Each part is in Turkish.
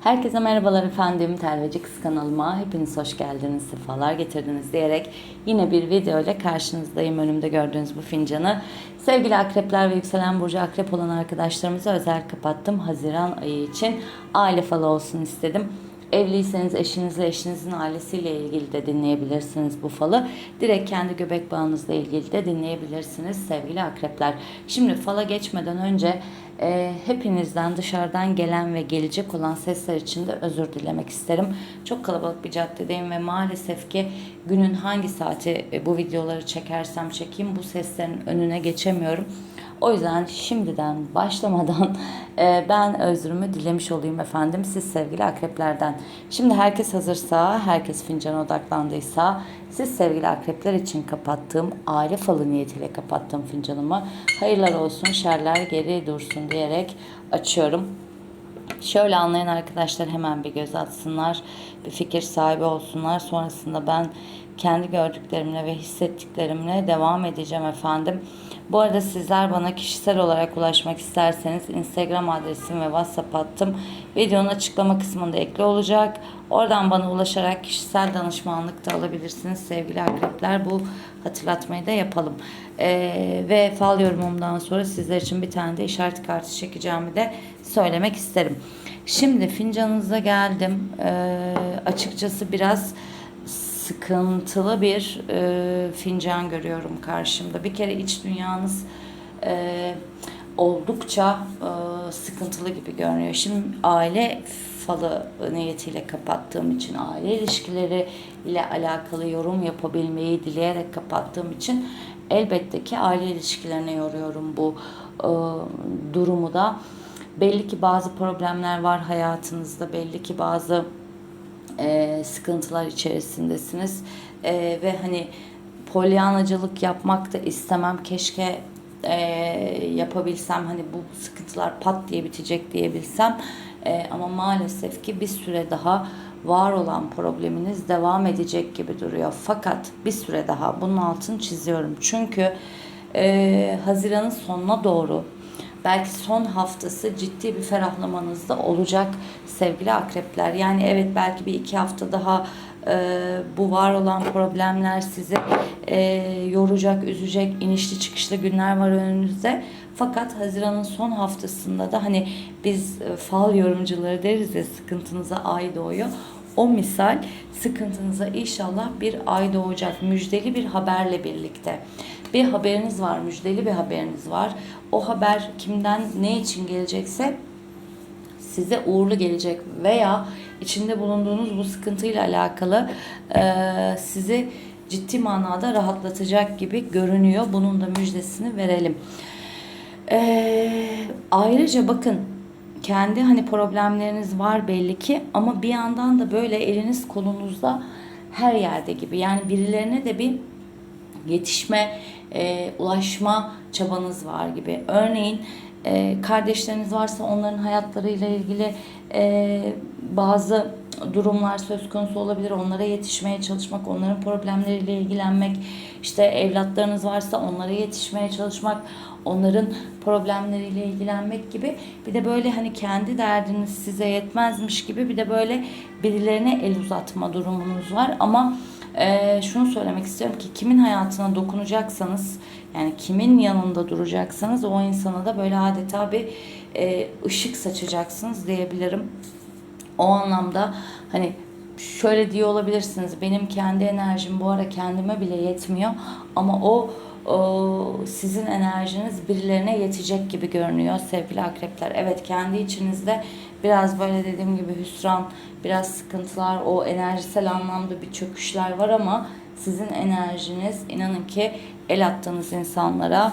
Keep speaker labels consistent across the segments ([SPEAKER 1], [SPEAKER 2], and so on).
[SPEAKER 1] Herkese merhabalar efendim. Telveci Kız kanalıma hepiniz hoş geldiniz, sefalar getirdiniz diyerek yine bir video ile karşınızdayım. Önümde gördüğünüz bu fincanı. Sevgili akrepler ve yükselen burcu akrep olan arkadaşlarımıza özel kapattım. Haziran ayı için aile falı olsun istedim. Evliyseniz eşinizle, eşinizin ailesiyle ilgili de dinleyebilirsiniz bu falı. Direkt kendi göbek bağınızla ilgili de dinleyebilirsiniz sevgili akrepler. Şimdi fala geçmeden önce e, hepinizden dışarıdan gelen ve gelecek olan sesler için de özür dilemek isterim. Çok kalabalık bir caddedeyim ve maalesef ki günün hangi saati e, bu videoları çekersem çekeyim bu seslerin önüne geçemiyorum. O yüzden şimdiden başlamadan e, ben özrümü dilemiş olayım efendim siz sevgili akreplerden. Şimdi herkes hazırsa, herkes fincana odaklandıysa siz sevgili akrepler için kapattığım aile falı niyetiyle kapattığım fincanımı hayırlar olsun, şerler geri dursun diyerek açıyorum. Şöyle anlayan arkadaşlar hemen bir göz atsınlar, bir fikir sahibi olsunlar. Sonrasında ben kendi gördüklerimle ve hissettiklerimle devam edeceğim efendim. Bu arada sizler bana kişisel olarak ulaşmak isterseniz Instagram adresim ve WhatsApp hattım videonun açıklama kısmında ekli olacak. Oradan bana ulaşarak kişisel danışmanlık da alabilirsiniz sevgili akrepler. Bu hatırlatmayı da yapalım. Ee, ve fal yorumumdan sonra sizler için bir tane de işaret kartı çekeceğimi de söylemek isterim. Şimdi fincanınıza geldim. Ee, açıkçası biraz sıkıntılı bir e, fincan görüyorum karşımda. Bir kere iç dünyanız e, oldukça e, sıkıntılı gibi görünüyor. Şimdi aile falı niyetiyle kapattığım için, aile ilişkileri ile alakalı yorum yapabilmeyi dileyerek kapattığım için elbette ki aile ilişkilerine yoruyorum bu e, durumu da. Belli ki bazı problemler var hayatınızda, belli ki bazı e, sıkıntılar içerisindesiniz. E, ve hani polyanacılık yapmak da istemem. Keşke e, yapabilsem hani bu sıkıntılar pat diye bitecek diyebilsem. E, ama maalesef ki bir süre daha var olan probleminiz devam edecek gibi duruyor. Fakat bir süre daha bunun altını çiziyorum. Çünkü e, Haziran'ın sonuna doğru belki son haftası ciddi bir ferahlamanız da olacak sevgili akrepler. Yani evet belki bir iki hafta daha e, bu var olan problemler sizi e, yoracak, üzecek, inişli çıkışlı günler var önünüzde. Fakat Haziran'ın son haftasında da hani biz e, fal yorumcuları deriz ya sıkıntınıza ay doğuyor. O misal sıkıntınıza inşallah bir ay doğacak müjdeli bir haberle birlikte. Bir haberiniz var, müjdeli bir haberiniz var. O haber kimden ne için gelecekse size uğurlu gelecek veya içinde bulunduğunuz bu sıkıntıyla alakalı e, sizi ciddi manada rahatlatacak gibi görünüyor. Bunun da müjdesini verelim. E, ayrıca bakın kendi hani problemleriniz var belli ki ama bir yandan da böyle eliniz kolunuzda her yerde gibi. Yani birilerine de bir yetişme, e, ulaşma çabanız var gibi. Örneğin e, kardeşleriniz varsa onların hayatlarıyla ilgili e, bazı durumlar söz konusu olabilir. Onlara yetişmeye çalışmak, onların problemleriyle ilgilenmek, işte evlatlarınız varsa onlara yetişmeye çalışmak, onların problemleriyle ilgilenmek gibi. Bir de böyle hani kendi derdiniz size yetmezmiş gibi bir de böyle birilerine el uzatma durumunuz var ama ee, şunu söylemek istiyorum ki kimin hayatına dokunacaksanız yani kimin yanında duracaksanız o insana da böyle adeta bir e, ışık saçacaksınız diyebilirim. O anlamda hani şöyle diye olabilirsiniz benim kendi enerjim bu ara kendime bile yetmiyor ama o o, sizin enerjiniz birilerine yetecek gibi görünüyor sevgili akrepler. Evet kendi içinizde biraz böyle dediğim gibi hüsran, biraz sıkıntılar, o enerjisel anlamda bir çöküşler var ama sizin enerjiniz inanın ki el attığınız insanlara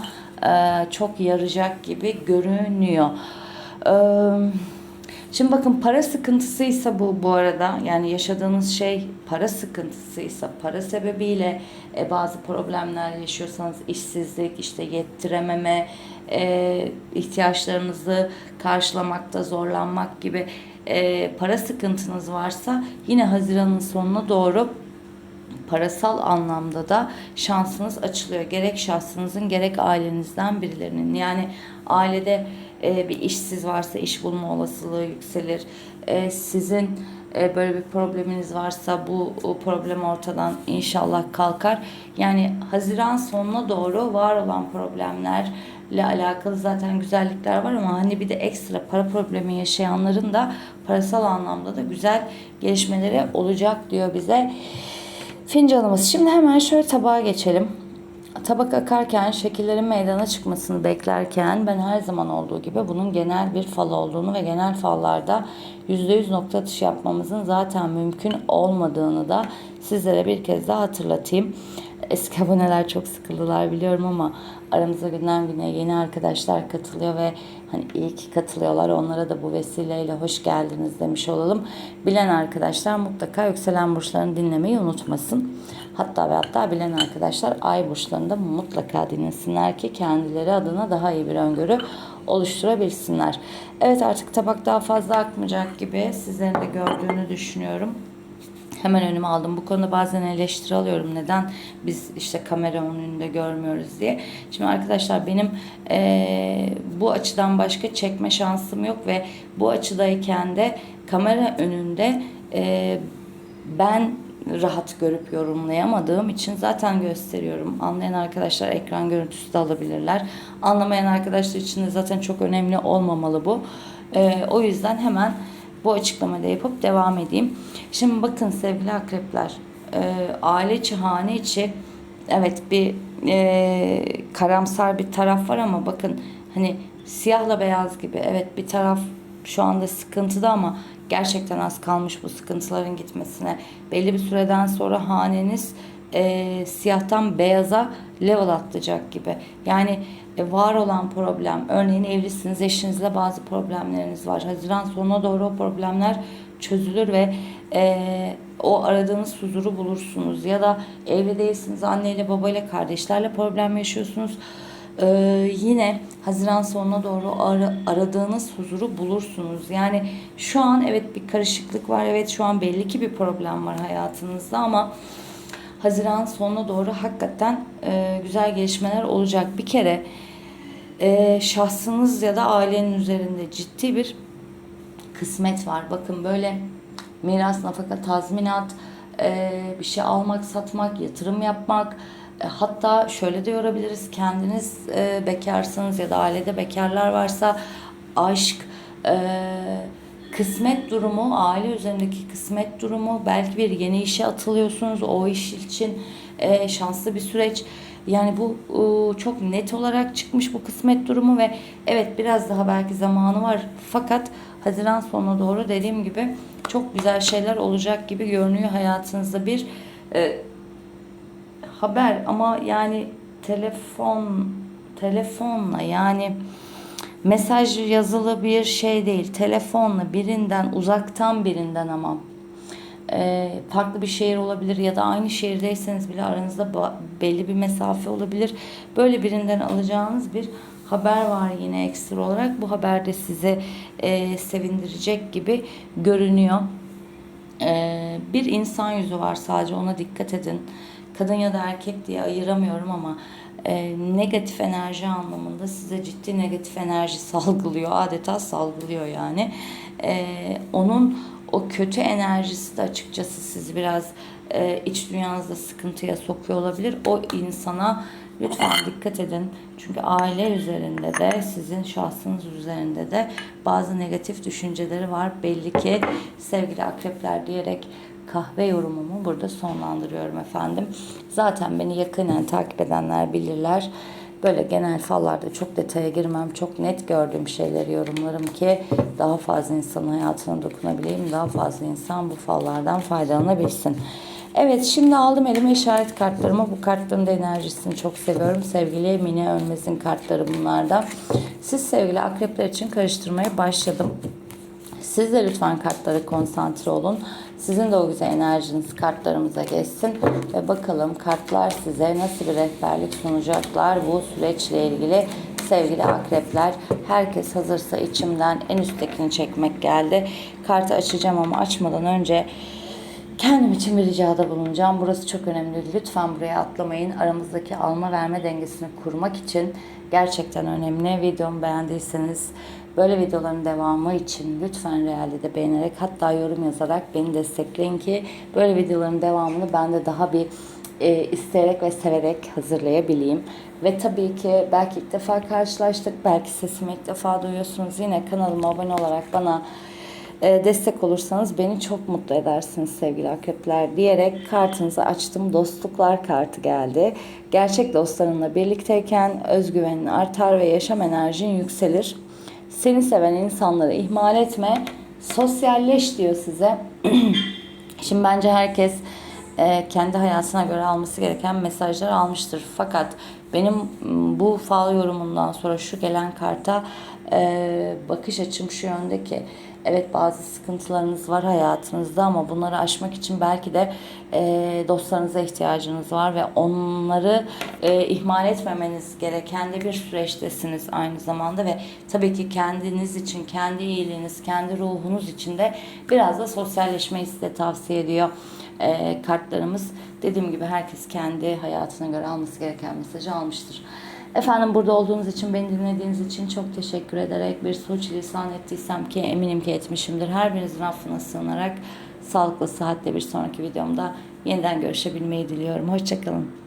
[SPEAKER 1] çok yarayacak gibi görünüyor. Eee Şimdi bakın para sıkıntısıysa bu bu arada yani yaşadığınız şey para sıkıntısıysa para sebebiyle e, bazı problemler yaşıyorsanız işsizlik işte yettirememe e, ihtiyaçlarınızı karşılamakta zorlanmak gibi e, para sıkıntınız varsa yine Haziran'ın sonuna doğru parasal anlamda da şansınız açılıyor. Gerek şahsınızın gerek ailenizden birilerinin. Yani ailede e, bir işsiz varsa iş bulma olasılığı yükselir. e, sizin e, böyle bir probleminiz varsa bu problem ortadan inşallah kalkar. Yani Haziran sonuna doğru var olan problemlerle alakalı zaten güzellikler var ama hani bir de ekstra para problemi yaşayanların da parasal anlamda da güzel gelişmeleri olacak diyor bize. Fincanımız. Şimdi hemen şöyle tabağa geçelim. Tabak akarken, şekillerin meydana çıkmasını beklerken ben her zaman olduğu gibi bunun genel bir fal olduğunu ve genel fallarda %100 nokta atışı yapmamızın zaten mümkün olmadığını da sizlere bir kez daha hatırlatayım. Eski aboneler çok sıkıldılar biliyorum ama aramıza günden güne yeni arkadaşlar katılıyor ve hani iyi ki katılıyorlar. Onlara da bu vesileyle hoş geldiniz demiş olalım. Bilen arkadaşlar mutlaka yükselen burçlarını dinlemeyi unutmasın. Hatta ve hatta bilen arkadaşlar ay burçlarını da mutlaka dinlesinler ki kendileri adına daha iyi bir öngörü oluşturabilsinler. Evet artık tabak daha fazla akmayacak gibi sizlerin de gördüğünü düşünüyorum. Hemen önüme aldım. Bu konuda bazen eleştiri alıyorum. Neden biz işte kamera önünde görmüyoruz diye. Şimdi arkadaşlar benim eee, bu açıdan başka çekme şansım yok ve bu açıdayken de kamera önünde eee, ben rahat görüp yorumlayamadığım için zaten gösteriyorum. Anlayan arkadaşlar ekran görüntüsü de alabilirler. Anlamayan arkadaşlar için de zaten çok önemli olmamalı bu. Eee, o yüzden hemen bu açıklamayı da yapıp devam edeyim. Şimdi bakın sevgili akrepler, e, aile içi, hane içi evet bir e, karamsar bir taraf var ama bakın hani siyahla beyaz gibi evet bir taraf şu anda sıkıntıda ama gerçekten az kalmış bu sıkıntıların gitmesine. Belli bir süreden sonra haneniz e, siyahtan beyaza level atlayacak gibi. Yani e, var olan problem, örneğin evlisiniz, eşinizle bazı problemleriniz var. Haziran sonuna doğru o problemler çözülür ve e, o aradığınız huzuru bulursunuz. Ya da evli değilsiniz, anneyle, babayla, kardeşlerle problem yaşıyorsunuz. Ee, yine Haziran sonuna doğru ara- aradığınız huzuru bulursunuz. Yani şu an evet bir karışıklık var. Evet şu an belli ki bir problem var hayatınızda ama Haziran sonuna doğru hakikaten e, güzel gelişmeler olacak. Bir kere e, şahsınız ya da ailenin üzerinde ciddi bir kısmet var. Bakın böyle miras, nafaka, tazminat, e, bir şey almak, satmak, yatırım yapmak. E, hatta şöyle de yorabiliriz. Kendiniz e, bekarsınız ya da ailede bekarlar varsa aşk, e, kısmet durumu, aile üzerindeki kısmet durumu, belki bir yeni işe atılıyorsunuz. O iş için e, şanslı bir süreç. Yani bu e, çok net olarak çıkmış bu kısmet durumu ve evet biraz daha belki zamanı var. Fakat Haziran sonuna doğru dediğim gibi çok güzel şeyler olacak gibi görünüyor hayatınızda bir e, haber ama yani telefon telefonla yani mesaj yazılı bir şey değil. Telefonla birinden uzaktan birinden ama e, farklı bir şehir olabilir ya da aynı şehirdeyseniz bile aranızda belli bir mesafe olabilir. Böyle birinden alacağınız bir haber var yine ekstra olarak. Bu haber de size e, sevindirecek gibi görünüyor. Ee, bir insan yüzü var sadece ona dikkat edin. Kadın ya da erkek diye ayıramıyorum ama e, negatif enerji anlamında size ciddi negatif enerji salgılıyor. Adeta salgılıyor yani. Ee, onun o kötü enerjisi de açıkçası sizi biraz e, iç dünyanızda sıkıntıya sokuyor olabilir. O insana lütfen dikkat edin. Çünkü aile üzerinde de sizin şahsınız üzerinde de bazı negatif düşünceleri var. Belli ki sevgili akrepler diyerek kahve yorumumu burada sonlandırıyorum efendim. Zaten beni yakinen takip edenler bilirler. Böyle genel fallarda çok detaya girmem, çok net gördüğüm şeyleri yorumlarım ki daha fazla insanın hayatına dokunabileyim, daha fazla insan bu fallardan faydalanabilsin. Evet şimdi aldım elime işaret kartlarımı. Bu kartların da enerjisini çok seviyorum. Sevgili Mine Ölmez'in kartları bunlardan. Siz sevgili akrepler için karıştırmaya başladım. Siz de lütfen kartlara konsantre olun. Sizin de o güzel enerjiniz kartlarımıza geçsin. Ve bakalım kartlar size nasıl bir rehberlik sunacaklar bu süreçle ilgili. Sevgili akrepler, herkes hazırsa içimden en üsttekini çekmek geldi. Kartı açacağım ama açmadan önce Kendim için bir ricada bulunacağım. Burası çok önemli. Lütfen buraya atlamayın. Aramızdaki alma verme dengesini kurmak için gerçekten önemli. Videomu beğendiyseniz Böyle videoların devamı için lütfen Real'de de beğenerek hatta yorum yazarak beni destekleyin ki böyle videoların devamını ben de daha bir e, isteyerek ve severek hazırlayabileyim. Ve tabii ki belki ilk defa karşılaştık, belki sesimi ilk defa duyuyorsunuz. Yine kanalıma abone olarak bana destek olursanız beni çok mutlu edersiniz sevgili akrepler diyerek kartınızı açtım. Dostluklar kartı geldi. Gerçek dostlarınla birlikteyken özgüvenin artar ve yaşam enerjin yükselir. Seni seven insanları ihmal etme. Sosyalleş diyor size. Şimdi bence herkes e, kendi hayatına göre alması gereken mesajları almıştır. Fakat benim bu fal yorumundan sonra şu gelen karta e, bakış açım şu yönde ki evet bazı sıkıntılarınız var hayatınızda ama bunları aşmak için belki de e, dostlarınıza ihtiyacınız var ve onları e, ihmal etmemeniz gereken de bir süreçtesiniz aynı zamanda ve tabii ki kendiniz için, kendi iyiliğiniz, kendi ruhunuz için de biraz da sosyalleşmeyi size tavsiye ediyor e, kartlarımız. Dediğim gibi herkes kendi hayatına göre alması gereken mesajı almıştır. Efendim burada olduğunuz için, beni dinlediğiniz için çok teşekkür ederek bir suçlisan ettiysem ki eminim ki etmişimdir. Her birinizin affına sığınarak sağlıklı, sıhhatle bir sonraki videomda yeniden görüşebilmeyi diliyorum. Hoşçakalın.